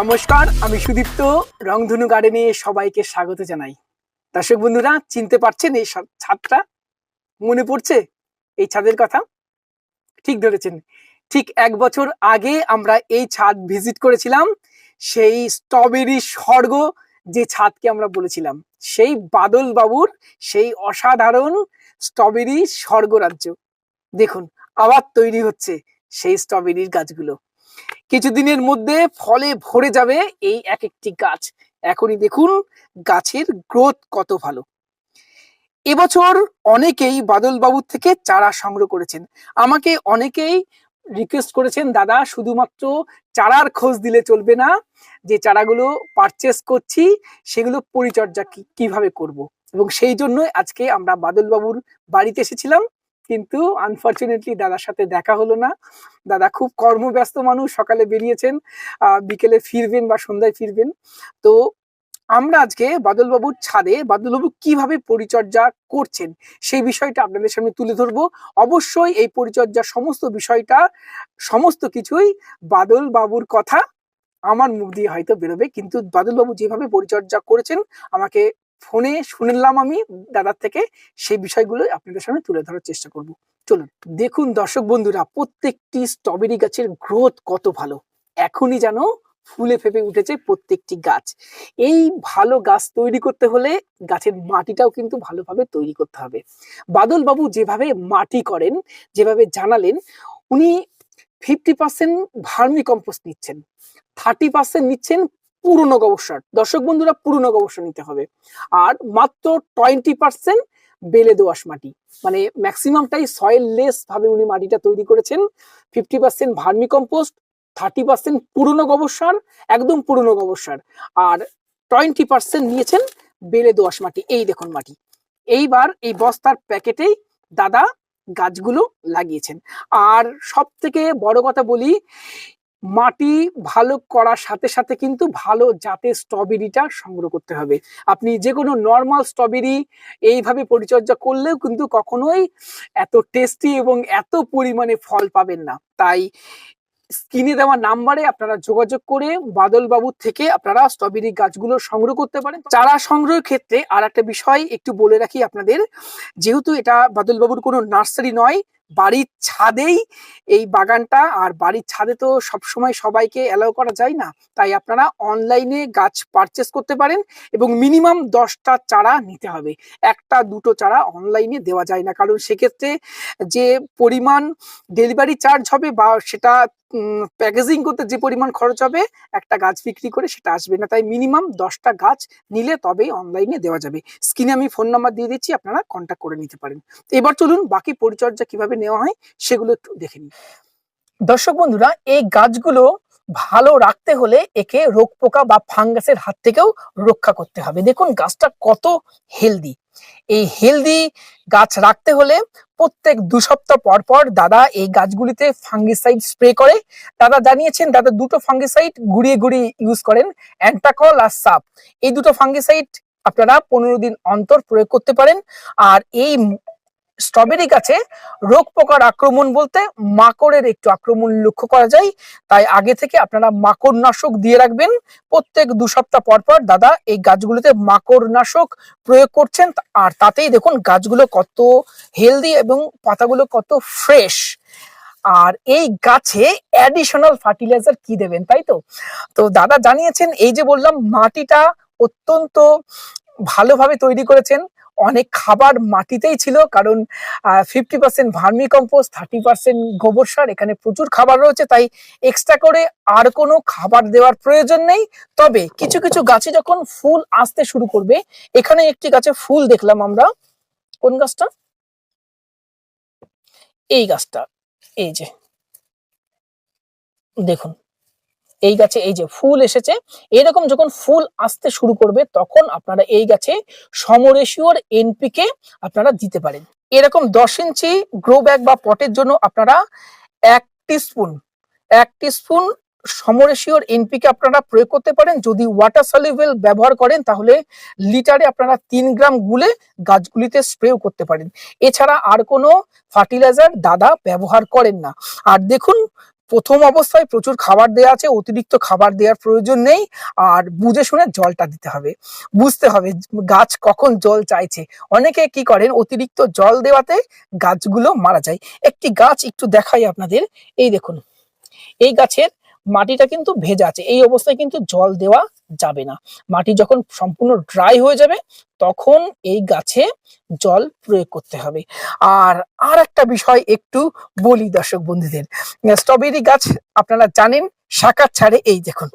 নমস্কার, আমি সুদীপ্ত। রংধনু গার্ডেনে সবাইকে স্বাগত জানাই। দর্শক বন্ধুরা, চিনতে পারছেন এই ছাদটা? মনে পড়ছে এই ছাদের কথা? ঠিক ধরেছেন। ঠিক এক বছর আগে আমরা এই ছাদ ভিজিট করেছিলাম, সেই স্ট্রবেরি স্বর্গ যে ছাদকে আমরা বলেছিলাম। সেই বাদল বাবুর সেই অসাধারণ স্ট্রবেরি স্বর্গরাজ্য দেখুন, আবার তৈরি হচ্ছে সেই স্ট্রবেরির গাছগুলো। কিছুদিনের মধ্যে ফলে ভরে যাবে এই এক একটি গাছ। এখনই দেখুন গাছের গ্রোথ কত ভালো। এবছর অনেকেই বাদল বাবুর থেকে চারা সংগ্রহ করেছেন। আমাকে অনেকেই রিকোয়েস্ট করেছেন, দাদা, শুধুমাত্র চারার খোঁজ দিলে চলবে না। যে চারাগুলো পারচেস করছি, সেগুলো পরিচর্যা কীভাবে করব? এবং সেই জন্যই আজকে আমরা বাদল বাবুর বাড়িতে এসেছিলাম। কিন্তু আনফরচুনেটলি দাদার সাথে দেখা হলো না। দাদা খুব কর্মব্যস্ত মানুষ, সকালে বেরিয়েছেন বিকেলে ফিরবেন বা সন্ধ্যায় ফিরবেন। তো আমরা আজকে বাদলবাবুর ছাদে, বাদলবাবু কীভাবে পরিচর্যা করছেন সেই বিষয়টা আপনাদের সামনে তুলে ধরবো। অবশ্যই এই পরিচর্যার সমস্ত বিষয়টা, সমস্ত কিছুই বাদল বাবুর কথা আমার মুখ দিয়ে হয়তো বেরোবে, কিন্তু বাদলবাবু যেভাবে পরিচর্যা করেছেন, আমাকে ফোনে শুনলাম আমি দাদার থেকে সেই বিষয়গুলো আপনাদের সামনে তুলে ধরার চেষ্টা করব। চলুন, দেখুন দর্শক বন্ধুরা, প্রত্যেকটি স্ট্রবেরি গাছের গ্রোথ কত ভালো। এখনই যেন ফুলে ফেপে উঠেছে প্রত্যেকটি গাছ। এই ভালো গাছ তৈরি করতে হলে গাছের মাটিটাও কিন্তু ভালোভাবে তৈরি করতে হবে। বাদল বাবু যেভাবে মাটি করেন, যেভাবে জানালেন, উনি ফিফটি পার্সেন্ট ভার্মি কম্পোস্ট নিচ্ছেন। থার্টি পার্সেন্ট নিচ্ছেন পুরনো গোবর সার দর্শক বন্ধুরা, পুরনো গোবর সার নিতে হবে। আর মাত্র টোয়েন্টি পার্সেন্ট বেলে দোআঁশ মাটি। মানে ম্যাক্সিমামটাই সয়েল লেস ভাবে উনি মাটিটা তৈরি করেছেন। Fifty percent vermicompost thirty percent পুরনো গোবর সার একদম পুরনো গোবর সার আর টোয়েন্টি পার্সেন্ট নিয়েছেন বেলে দোআঁশ মাটি। এই দেখুন মাটি। এইবার এই বস্তার প্যাকেটেই দাদা গাছগুলো লাগিয়েছেন। আর সব থেকে বড় কথা বলি মাটি ভালো করার সাথে সাথে কিন্তু ভালো জাতের স্ট্রবেরিটা সংগ্রহ করতে হবে। আপনি যে কোনো নর্মাল স্ট্রবেরি এইভাবে পরিচর্যা করলেও কিন্তু কখনোই এত টেস্টি এবং এত পরিমাণে ফল পাবেন না। তাই স্ক্রিনে দেওয়া নাম্বারে আপনারা যোগাযোগ করে বাদল বাবুর থেকে আপনারা স্ট্রবেরি গাছগুলো সংগ্রহ করতে পারেন। চারা সংগ্রহের ক্ষেত্রে আর একটা বিষয় একটু বলে রাখি আপনাদের। যেহেতু এটা বাদল বাবুর কোনো নার্সারি নয় বাড়ির ছাদেই এই বাগানটা, আর বাড়ির ছাদে তো সবসময় সবাইকে অ্যালাউ করা যায় না। তাই আপনারা অনলাইনে গাছ পারচেস করতে পারেন এবং মিনিমাম দশটা চারা নিতে হবে। একটা, দুটো চারা অনলাইনে দেওয়া যায় না। কারণ সেক্ষেত্রে যে পরিমাণ ডেলিভারি চার্জ হবে বা সেটা প্যাকেজিং করতে যে পরিমাণ খরচ হবে, একটা গাছ বিক্রি করে সেটা আসবে না। তাই মিনিমাম দশটা গাছ নিলে তবেই অনলাইনে দেওয়া যাবে। স্ক্রিনে আমি ফোন নাম্বার দিয়ে দিচ্ছি, আপনারা কন্ট্যাক্ট করে নিতে পারেন। এবার চলুন বাকি পরিচর্যা কীভাবে নেওয়া হয়, সেগুলো একটু দেখে নিন দর্শক বন্ধুরা, এই গাছগুলো ভালো রাখতে হলে একে রোগ পোকা বা ফাঙ্গাসের হাত থেকেও রক্ষা করতে হবে। দেখুন, গাছটা কত হেলদি এই হেলদি গাছ রাখতে হলে প্রত্যেক দু সপ্তাহ পর পর দাদা এই গাছগুলিতে ফাঙ্গিসাইড স্প্রে করে। দাদা জানিয়েছেন দাদা দুটো ফাঙ্গিসাইড ঘুরিয়ে ঘুরিয়ে ইউজ করেন, অ্যান্টাকল আর সাপ। এই দুটো ফাঙ্গিসাইড আপনারা পনেরো দিন অন্তর প্রয়োগ করতে পারেন। আর এই স্ট্রবেরি গাছে রোগ পোকার আক্রমণ বলতে মাকড়ের একটু আক্রমণ লক্ষ্য করা যায়। তাই আগে থেকে আপনারা মাকড় নাশক দিয়ে রাখবেন। প্রত্যেক দু সপ্তাহ পর পর দাদা এই গাছগুলোতে মাকড় নাশক প্রয়োগ করছেন। আর তাতেই দেখুন গাছগুলো কত হেলদি এবং পাতাগুলো কত ফ্রেশ আর এই গাছে অ্যাডিশনাল ফার্টিলাইজার কি দেবেন তাই তো? তো দাদা জানিয়েছেন, এই যে বললাম মাটিটা অত্যন্ত ভালোভাবে তৈরি করেছেন। অনেক খাবার মাটিতেই ছিল, কারণ fifty percent vermicompost thirty percent গোবর সার, এখানে প্রচুর খাবার রয়েছে, তাই এক্সট্রা করে আর কোনো খাবার দেওয়ার প্রয়োজন নেই। তবে কিছু কিছু গাছে যখন ফুল আসতে শুরু করবে, এখানে একটি গাছে ফুল দেখলাম আমরা। কোন গাছটা? এই গাছটা, এই যে। দেখুন এই গাছে এই যে ফুল এসেছে, এরকম যখন ফুল আসতে শুরু করবে, তখন আপনারা এই গাছে সমরেশিওর এনপিকে আপনারা দিতে পারেন। এরকম দশ ইঞ্চি গ্রো ব্যাগ বা পটের জন্য আপনারা এক স্পুন এক স্পুন সমরেশিওর এনপিকে আপনারা প্রয়োগ করতে পারেন। যদি ওয়াটার সলিউবল ব্যবহার করেন, তাহলে লিটারে আপনারা তিন গ্রাম গুলে গাছগুলিতে স্প্রেও করতে পারেন। এছাড়া আর কোনো ফার্টিলাইজার দাদা ব্যবহার করেন না। আর দেখুন প্রথম অবস্থায় প্রচুর খাবার দেওয়া আছে, অতিরিক্ত খাবার দেওয়ার প্রয়োজন নেই, আর বুঝে শুনে জলটা দিতে হবে। বুঝতে হবে গাছ কখন জল চাইছে। অনেকে কি করেন, অতিরিক্ত জল দেওয়াতে গাছগুলো মারা যায়। একটি গাছ একটু দেখাই আপনাদের। এই দেখুন, এই গাছের মাটিটা কিন্তু ভেজা আছে, এই অবস্থায় কিন্তু জল দেওয়া যাবে না। মাটি যখন সম্পূর্ণ ড্রাই হয়ে যাবে, তখন এই গাছে জল প্রয়োগ করতে হবে। আর আর একটা বিষয় একটু বলি দর্শক বন্ধুদের। স্ট্রবেরি গাছ আপনারা জানেন শাখা ছাড়ে এই দেখুন।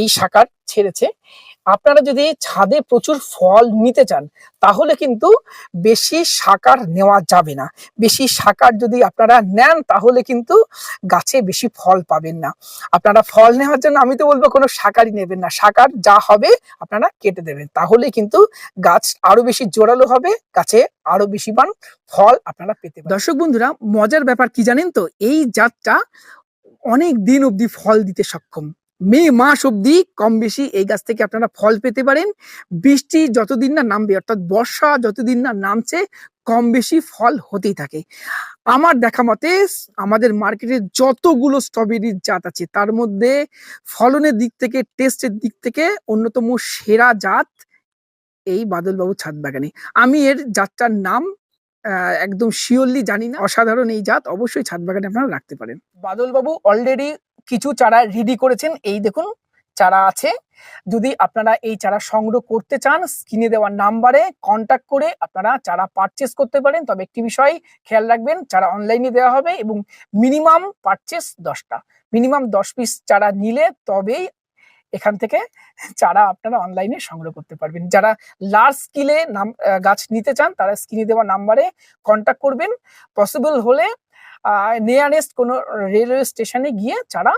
এই শাকার ছেড়েছে। আপনারা যদি ছাদে প্রচুর ফল নিতে চান, তাহলে কিন্তু বেশি শাকার নেওয়া যাবে না। বেশি শাকার যদি আপনারা নেন, তাহলে কিন্তু গাছে বেশি ফল পাবেন না। আপনারা ফল নেওয়ার জন্য, আমি তো বলব কোনো শাকারই নেবেন না। শাকার যা হবে আপনারা কেটে দেবেন। তাহলে কিন্তু গাছ আরও বেশি জোরালো হবে, গাছে আরও বেশি মান ফল আপনারা পেতে দর্শক বন্ধুরা, মজার ব্যাপার কি জানেন তো? এই জাতটা অনেক দিন অবধি ফল দিতে সক্ষম। মে মাস অবধি কম বেশি এই গাছ থেকে আপনারা ফল পেতে পারেন। বৃষ্টি যতদিন না নামবে, অর্থাৎ বর্ষা যতদিন না নামছে, কম বেশি ফল হতেই থাকে। আমার দেখা মতে আমাদের মার্কেটে যতগুলো স্ট্রবেরির জাত আছে, তার মধ্যে ফলনের দিক থেকে টেস্টের দিক থেকে অন্যতম সেরা জাত এই বাদলবাবু ছাদ বাগানে। আমি এর জাতটার নাম একদম শিওরলি জানি না। অসাধারণ এই জাত অবশ্যই ছাদ বাগানে আপনারা রাখতে পারেন। বাদলবাবু অলরেডি কিছু চারা রেডি করেছেন। এই দেখুন, চারা আছে। যদি আপনারা এই চারা সংগ্রহ করতে চান স্ক্রিনে দেওয়া নাম্বারে কন্টাক্ট করে আপনারা চারা পারচেস করতে পারেন। তবে একটি বিষয় খেয়াল রাখবেন, চারা অনলাইনে দেওয়া হবে এবং মিনিমাম পারচেস দশটা। মিনিমাম দশ পিস চারা নিলে তবেই এখান থেকে চারা আপনারা অনলাইনে সংগ্রহ করতে পারবেন। যারা লার্জ স্কিলে নাম গাছ নিতে চান, তারা স্ক্রিনে দেওয়া নাম্বারে কন্টাক্ট করবেন। পসিবল হলে নিয়ারেস্ট কোনো রেলওয়ে স্টেশনে গিয়ে চারা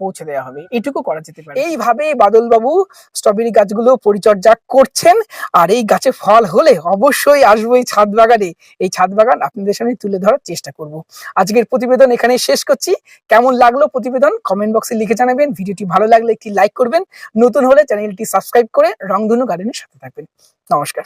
পৌঁছে দেওয়া হবে। এটুকু করা যেতে পারে। এইভাবে বাদলবাবু স্ট্রবেরি গাছগুলো পরিচর্যা করছেন, আর এই গাছে ফল হলে অবশ্যই আসব এই ছাদ বাগানে। এই ছাদ বাগান আপনাদের সামনে তুলে ধরার চেষ্টা করব। আজকের প্রতিবেদন এখানে শেষ করছি। কেমন লাগল প্রতিবেদন কমেন্ট বক্সে লিখে জানাবেন। ভিডিওটি ভালো লাগলে একটি লাইক করবেন। নতুন হলে চ্যানেলটি সাবস্ক্রাইব করে রংধনু গার্ডেনের সাথে থাকবেন। নমস্কার।